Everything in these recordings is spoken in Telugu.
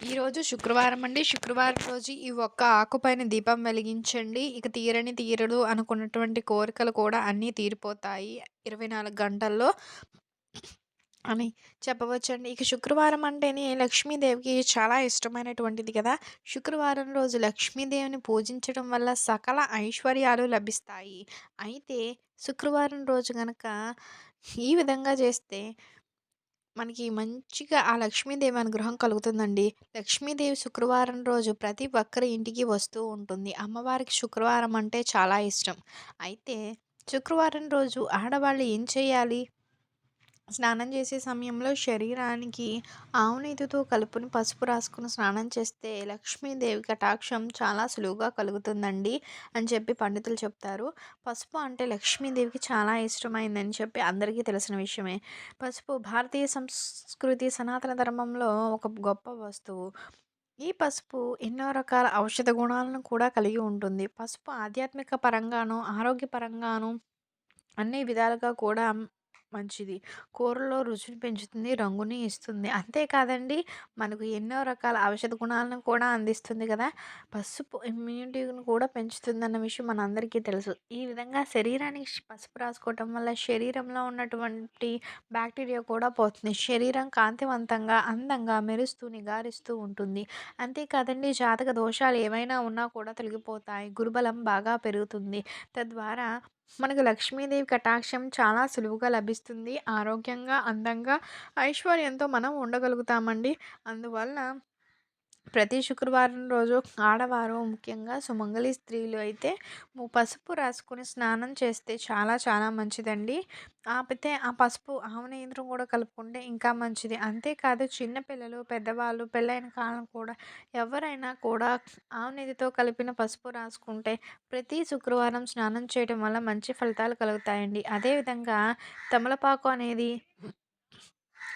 ఈరోజు శుక్రవారం అండి. శుక్రవారం రోజు ఈ ఒక్క ఆకుపైన దీపం వెలిగించండి. ఇక తీరని తీరడు అనుకున్నటువంటి కోరికలు కూడా అన్నీ తీరిపోతాయి 24 గంటల్లో అని చెప్పవచ్చండి. ఇక శుక్రవారం అంటేనే లక్ష్మీదేవికి చాలా ఇష్టమైనటువంటిది కదా! శుక్రవారం రోజు లక్ష్మీదేవిని పూజించడం వల్ల సకల ఐశ్వర్యాలు లభిస్తాయి. అయితే శుక్రవారం రోజు కనుక ఈ విధంగా చేస్తే మనకి మంచిగా ఆ లక్ష్మీదేవి అనుగ్రహం కలుగుతుందండి. లక్ష్మీదేవి శుక్రవారం రోజు ప్రతి ఒక్కరి ఇంటికి వస్తూ ఉంటుంది. అమ్మవారికి శుక్రవారం అంటే చాలా ఇష్టం. అయితే శుక్రవారం రోజు ఆడవాళ్ళు ఏం చేయాలి? స్నానం చేసే సమయంలో శరీరానికి ఆవునీతితో కలుపుని పసుపు రాసుకుని స్నానం చేస్తే లక్ష్మీదేవి కటాక్షం చాలా సులువుగా కలుగుతుందండి అని చెప్పి పండితులు చెప్తారు. పసుపు అంటే లక్ష్మీదేవికి చాలా ఇష్టమైందని చెప్పి అందరికీ తెలిసిన విషయమే. పసుపు భారతీయ సంస్కృతి సనాతన ధర్మంలో ఒక గొప్ప వస్తువు. ఈ పసుపు ఎన్నో రకాల ఔషధ గుణాలను కూడా కలిగి ఉంటుంది. పసుపు ఆధ్యాత్మిక పరంగాను, ఆరోగ్యపరంగాను అన్ని విధాలుగా కూడా మంచిది. కూరల్లో రుచిని పెంచుతుంది, రంగుని ఇస్తుంది. అంతేకాదండి మనకు ఎన్నో రకాల ఔషధ గుణాలను కూడా అందిస్తుంది కదా! పసుపు ఇమ్యూనిటీని కూడా పెంచుతుందన్న విషయం మనందరికీ తెలుసు. ఈ విధంగా శరీరానికి పసుపు రాసుకోవటం వల్ల శరీరంలో ఉన్నటువంటి బ్యాక్టీరియా కూడా పోతుంది. శరీరం కాంతివంతంగా, అందంగా, మెరుస్తూ, నిగారిస్తూ ఉంటుంది. అంతేకాదండి జాతక దోషాలు ఏవైనా ఉన్నా కూడా తొలగిపోతాయి. గురుబలం బాగా పెరుగుతుంది. తద్వారా మనకు లక్ష్మీదేవి కటాక్షం చాలా సులువుగా లభిస్తుంది. ఆరోగ్యంగా, అందంగా, ఐశ్వర్యంతో మనం ఉండగలుగుతామండి. అందువలన ప్రతి శుక్రవారం రోజు ఆడవారు ముఖ్యంగా సుమంగళి స్త్రీలు అయితే పసుపు రాసుకొని స్నానం చేస్తే చాలా చాలా మంచిదండి. ఆపితే ఆ పసుపు ఆవనేంద్రం కూడా కలుపుకుంటే ఇంకా మంచిది. అంతేకాదు చిన్నపిల్లలు పెద్దవాళ్ళు పెళ్ళైన కాలం కూడా ఎవరైనా కూడా ఆవనేదితో కలిపిన పసుపు రాసుకుంటే ప్రతి శుక్రవారం స్నానం చేయడం వల్ల మంచి ఫలితాలు కలుగుతాయండి. అదేవిధంగా తమలపాకు అనేది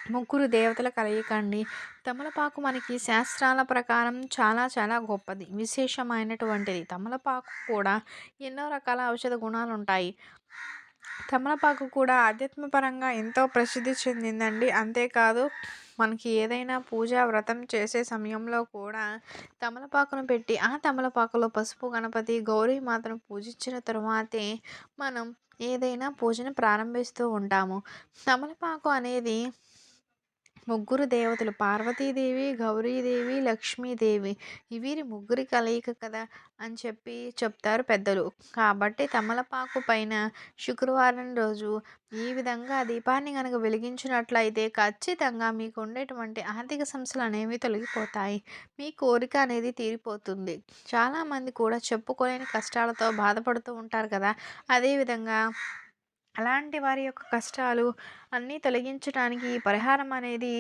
ముగ్గురు దేవతల కలయికండి తమలపాకు మనకి శాస్త్రాల ప్రకారం చాలా చాలా గొప్పది. విశేషమైనటువంటిది. తమలపాకు కూడా ఎన్నో రకాల ఔషధ గుణాలు ఉంటాయి తమలపాకు కూడా ఆధ్యాత్మపరంగా ఎంతో ప్రసిద్ధి చెందిందండి. అంతేకాదు మనకి ఏదైనా పూజ, వ్రతం చేసే సమయంలో కూడా తమలపాకును పెట్టి ఆ తమలపాకులో పసుపు గణపతి, గౌరీమాతను పూజించిన తరువాతే మనం ఏదైనా పూజను ప్రారంభిస్తూ ఉంటాము. తమలపాకు అనేది ముగ్గురు దేవతలు పార్వతీదేవి, గౌరీదేవి, లక్ష్మీదేవి వీరి ముగ్గురి కలయిక కదా అని చెప్పి చెప్తారు పెద్దలు. కాబట్టి తమలపాకు పైన శుక్రవారం రోజు ఈ విధంగా దీపాన్ని కనుక వెలిగించినట్లయితే ఖచ్చితంగా మీకు ఉండేటువంటి ఆర్థిక సమస్యలు అనేవి తొలగిపోతాయి. మీ కోరిక అనేది తీరిపోతుంది. చాలామంది కూడా చెప్పుకోలేని కష్టాలతో బాధపడుతూ ఉంటారు కదా! అదేవిధంగా అలాంటి వారి యొక్క కష్టాలు అన్నీ తొలగించడానికి ఈ పరిహారం అనేది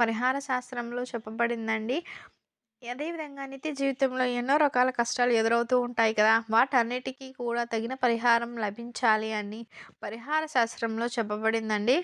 పరిహార శాస్త్రంలో చెప్పబడిందండి. అదేవిధంగా నిత్య జీవితంలో ఎన్నో రకాల కష్టాలు ఎదురవుతూ ఉంటాయి కదా! వాటన్నిటికీ కూడా తగిన పరిహారం లభించాలి అని పరిహార శాస్త్రంలో చెప్పబడిందండి.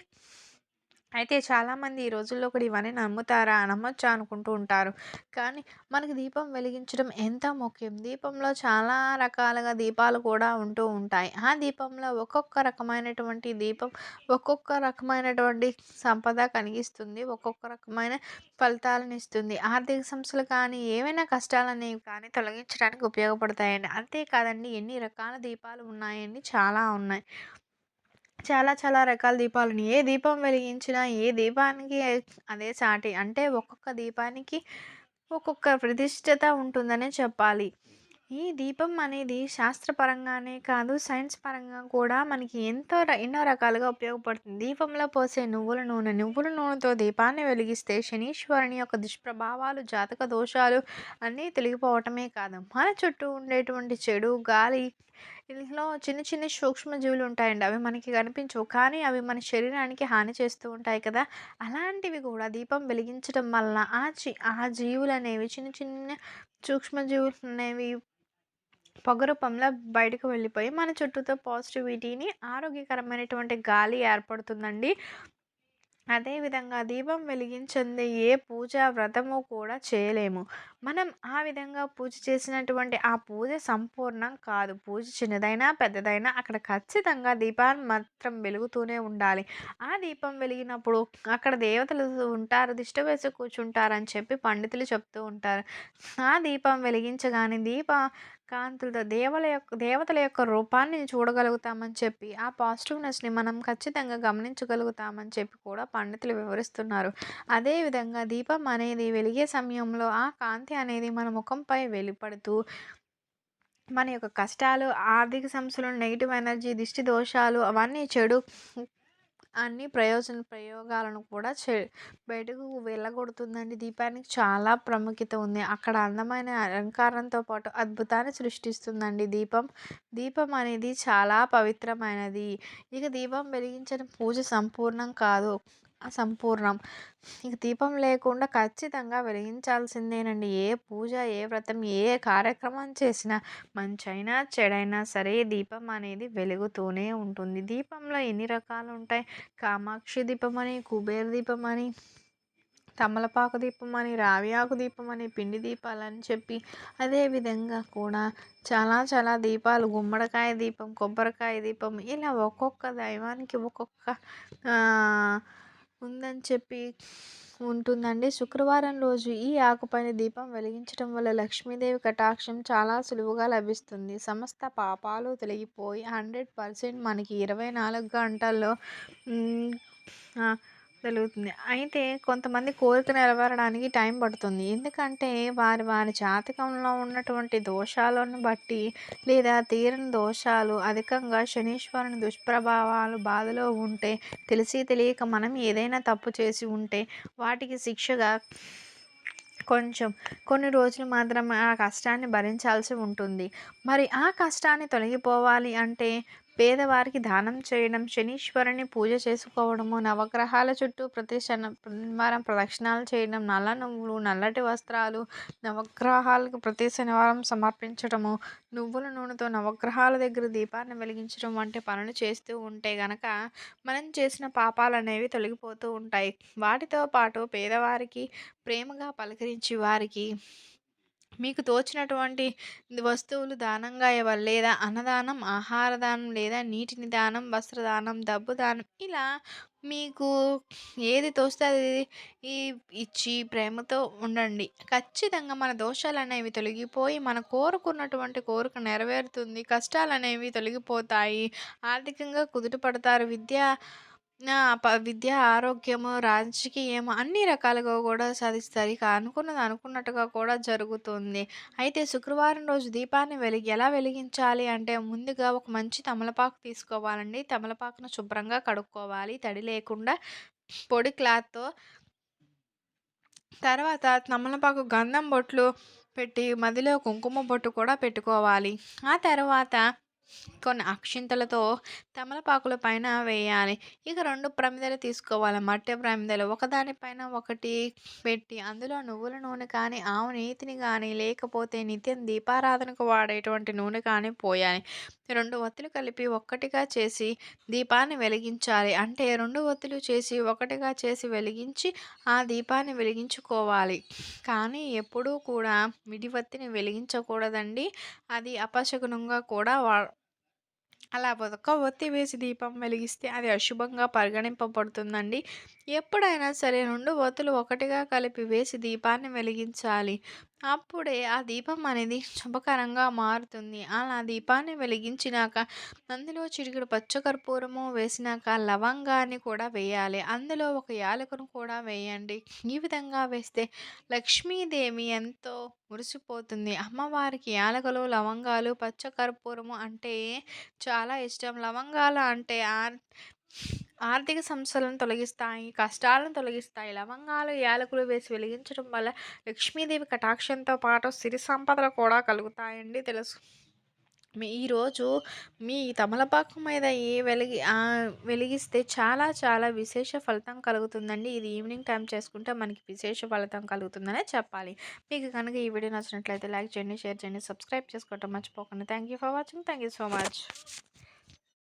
అయితే చాలామంది ఈ రోజుల్లో కూడా ఇవన్నీ నమ్ముతారా? నమ్మొచ్చా? అనుకుంటూ ఉంటారు. కానీ మనకి దీపం వెలిగించడం ఎంతో ముఖ్యం. దీపంలో చాలా రకాలుగా దీపాలు కూడా ఉంటూ ఉంటాయి. ఆ దీపంలో ఒక్కొక్క రకమైనటువంటి దీపం ఒక్కొక్క రకమైనటువంటి సంపద కలిగిస్తుంది. ఒక్కొక్క రకమైన ఫలితాలను ఇస్తుంది. ఆర్థిక సమస్యలు కానీ ఏవైనా కష్టాలనేవి కానీ తొలగించడానికి ఉపయోగపడతాయండి. అంతేకాదండి ఎన్ని రకాల దీపాలు ఉన్నాయండి చాలా ఉన్నాయి. చాలా చాలా రకాల దీపాలని ఏ దీపం వెలిగించినా ఏ దీపానికి అదే సాటి. అంటే ఒక్కొక్క దీపానికి ఒక్కొక్క ప్రతిష్టత ఉంటుందనే చెప్పాలి. ఈ దీపం అనేది శాస్త్రపరంగానే కాదు సైన్స్ పరంగా కూడా మనకి ఎంతో ఎన్నో రకాలుగా ఉపయోగపడుతుంది. దీపంలో పోసే నువ్వుల నూనె నువ్వుల నూనెతో దీపాన్ని వెలిగిస్తే శనీశ్వరుని యొక్క దుష్ప్రభావాలు, జాతక దోషాలు అన్నీ తొలగిపోవటమే కాదు మన చుట్టూ ఉండేటువంటి చెడు గాలి ఇంట్లో చిన్న చిన్న సూక్ష్మజీవులు ఉంటాయండి. అవి మనకి కనిపించవు. కానీ అవి మన శరీరానికి హాని చేస్తూ ఉంటాయి కదా! అలాంటివి కూడా దీపం వెలిగించడం వలన ఆ జీ ఆ జీవులనేవి చిన్న చిన్న సూక్ష్మజీవులు అనేవి పొగ రూపంలో బయటకు వెళ్ళిపోయి మన చుట్టూతో పాజిటివిటీని ఆరోగ్యకరమైనటువంటి గాలి ఏర్పడుతుందండి. అదేవిధంగా దీపం వెలిగించింది ఏ పూజ వ్రతము కూడా చేయలేము. మనం ఆ విధంగా పూజ చేసినటువంటి ఆ పూజ సంపూర్ణం కాదు. పూజ చిన్నదైనా పెద్దదైనా అక్కడ ఖచ్చితంగా దీపాన్ని మాత్రం వెలుగుతూనే ఉండాలి. ఆ దీపం వెలిగినప్పుడు అక్కడ దేవతలు ఉంటారు దిష్ట వేసి కూర్చుంటారని చెప్పి పండితులు చెప్తూ ఉంటారు. ఆ దీపం వెలిగించగానే దీప కాంతులతో దేవల యొక్క దేవతల యొక్క రూపాన్ని చూడగలుగుతామని చెప్పి ఆ పాజిటివ్నెస్ని మనం ఖచ్చితంగా గమనించగలుగుతామని చెప్పి కూడా పండితులు వివరిస్తున్నారు. అదేవిధంగా దీపం అనేది వెలిగే సమయంలో ఆ కాంతి అనేది మన ముఖంపై వెలుపడుతూ మన యొక్క కష్టాలు ఆర్థిక సమస్యలు నెగిటివ్ ఎనర్జీ దిష్టి దోషాలు అవన్నీ చెడు అన్ని ప్రయోజన ప్రయోగాలను కూడా చే బయటకు వెళ్ళగొడుతుందండి. దీపానికి చాలా ప్రాముఖ్యత ఉంది. అక్కడ అందమైన అలంకారంతో పాటు అద్భుతాన్ని సృష్టిస్తుందండి దీపం. దీపం అనేది చాలా పవిత్రమైనది. ఇక దీపం వెలిగించిన పూజ సంపూర్ణం కాదు. అసంపూర్ణం ఇక దీపం లేకుండా ఖచ్చితంగా వెలిగించాల్సిందేనండి. ఏ పూజ ఏ వ్రతం ఏ కార్యక్రమం చేసినా మంచైనా చెడైనా సరే దీపం అనేది వెలుగుతూనే ఉంటుంది. దీపంలో ఎన్ని రకాలు ఉంటాయి కామాక్షి దీపం అని కుబేర దీపం అని తమలపాకు దీపం అని రావి ఆకు దీపం అని పిండి దీపాలని చెప్పి అదేవిధంగా కూడా చాలా చాలా దీపాలు గుమ్మడికాయ దీపం కొబ్బరికాయ దీపం ఇలా ఒక్కొక్క దైవానికి ఒక్కొక్క ఉందని చెప్పి ఉంటుందండి. శుక్రవారం రోజు ఈ ఆకుపైన దీపం వెలిగించడం వల్ల లక్ష్మీదేవి కటాక్షం చాలా సులువుగా లభిస్తుంది. సమస్త పాపాలు తొలగిపోయి హండ్రెడ్ పర్సెంట్ మనకి ఇరవై నాలుగు గంటల్లో కలుగుతుంది అయితే కొంతమంది కోరిక నెరవేరడానికి టైం పడుతుంది. ఎందుకంటే వారి వారి జాతకంలో ఉన్నటువంటి దోషాలను బట్టి లేదా తీరని దోషాలు అధికంగా శనీశ్వరుని దుష్ప్రభావాలు బాధలో ఉంటే తెలిసి తెలియక మనం ఏదైనా తప్పు చేసి ఉంటే వాటికి శిక్షగా కొంచెం కొన్ని రోజులు మాత్రం ఆ కష్టాన్ని భరించాల్సి ఉంటుంది. మరి ఆ కష్టాన్ని తొలగిపోవాలి అంటే పేదవారికి దానం చేయడం శనీశ్వరుని పూజ చేసుకోవడము నవగ్రహాల చుట్టూ ప్రతి శనివారం ప్రదక్షిణాలు చేయడం నల్ల నువ్వులు నల్లటి వస్త్రాలు నవగ్రహాలకు ప్రతి శనివారం సమర్పించడము నువ్వుల నూనెతో నవగ్రహాల దగ్గర దీపాన్ని వెలిగించడం వంటి పనులు చేస్తూ ఉంటే గనక మనం చేసిన పాపాలు అనేవి తొలగిపోతూ ఉంటాయి. వాటితో పాటు పేదవారికి ప్రేమగా పలకరించి వారికి మీకు తోచినటువంటి వస్తువులు దానంగా ఇవ్వాలి లేదా అన్నదానం ఆహార దానం లేదా నీటిని దానం వస్త్రదానం డబ్బు దానం ఇలా మీకు ఏది తోస్తే అది ఈ ఇచ్చి ప్రేమతో ఉండండి. ఖచ్చితంగా మన దోషాలు అనేవి తొలగిపోయి మన కోరుకున్నటువంటి కోరిక నెరవేరుతుంది. కష్టాలు అనేవి తొలగిపోతాయి. ఆర్థికంగా కుదుట పడతారు. విద్య ప విద్య, ఆరోగ్యము, రాజకీయం అన్ని రకాలుగా కూడా సాధిస్తారు. ఇక అనుకున్నది అనుకున్నట్టుగా కూడా జరుగుతుంది. అయితే శుక్రవారం రోజు దీపాన్ని వెలిగి ఎలా వెలిగించాలి అంటే ముందుగా ఒక మంచి తమలపాకు తీసుకోవాలండి. తమలపాకును శుభ్రంగా కడుక్కోవాలి తడి లేకుండా పొడి క్లాత్‌తో తర్వాత తమలపాకు గంధం బొట్లు పెట్టి మదిలో కుంకుమ బొట్టు కూడా పెట్టుకోవాలి. ఆ తర్వాత కొన్ని అక్షింతలతో తమలపాకుల పైన వేయాలి. ఇక రెండు ప్రమిదలు తీసుకోవాలి. మట్టి ప్రమిదలు ఒకదానిపైన ఒకటి పెట్టి అందులో నువ్వుల నూనె కానీ ఆవు నీతిని కానీ లేకపోతే నిత్యం దీపారాధనకు వాడేటువంటి నూనె కానీ పోయాలి. రెండు ఒత్తులు కలిపి ఒక్కటిగా చేసి దీపాన్ని వెలిగించాలి. అంటే రెండు ఒత్తులు చేసి ఒకటిగా చేసి వెలిగించి ఆ దీపాన్ని వెలిగించుకోవాలి. కానీ ఎప్పుడూ కూడా విడివత్తిని వెలిగించకూడదండి. అది అపశకునంగా కూడా వా అలా ఒక్క ఒత్తి వేసి దీపం వెలిగిస్తే అది అశుభంగా పరిగణింపబడుతుందండి. ఎప్పుడైనా సరే రెండు ఒత్తులు ఒకటిగా కలిపి వేసి దీపాన్ని వెలిగించాలి. అప్పుడే ఆ దీపం అనేది శుభకరంగా మారుతుంది. అలా దీపాన్ని వెలిగించినాక అందులో చిరుగుడు పచ్చకర్పూరము వేసినాక లవంగాన్ని కూడా వేయాలి. అందులో ఒక యాలకును కూడా వేయండి. ఈ విధంగా వేస్తే లక్ష్మీదేవి ఎంతో మురిసిపోతుంది. అమ్మవారికి యాలకులు లవంగాలు పచ్చకర్పూరము అంటే చాలా ఇష్టం. లవంగాలు అంటే ఆర్థిక సమస్యలను తొలగిస్తాయి కష్టాలను తొలగిస్తాయి. లవంగాలు యాలకులు వేసి వెలిగించడం వల్ల లక్ష్మీదేవి కటాక్షంతో పాటు సిరి సంపదలు కూడా కలుగుతాయండి తెలుసు. మీ ఈరోజు మీ తమలపాకు మీద ఏ వెలిగి వెలిగిస్తే చాలా చాలా విశేష ఫలితం కలుగుతుందండి. ఇది ఈవినింగ్ టైం చేసుకుంటే మనకి విశేష ఫలితం కలుగుతుందనే చెప్పాలి. మీకు కనుక ఈ వీడియో నచ్చినట్లయితే లైక్ చేయండి షేర్ చేయండి సబ్స్క్రైబ్ చేసుకోవటం మర్చిపోకండి. Thank you for watching. Thank you so much.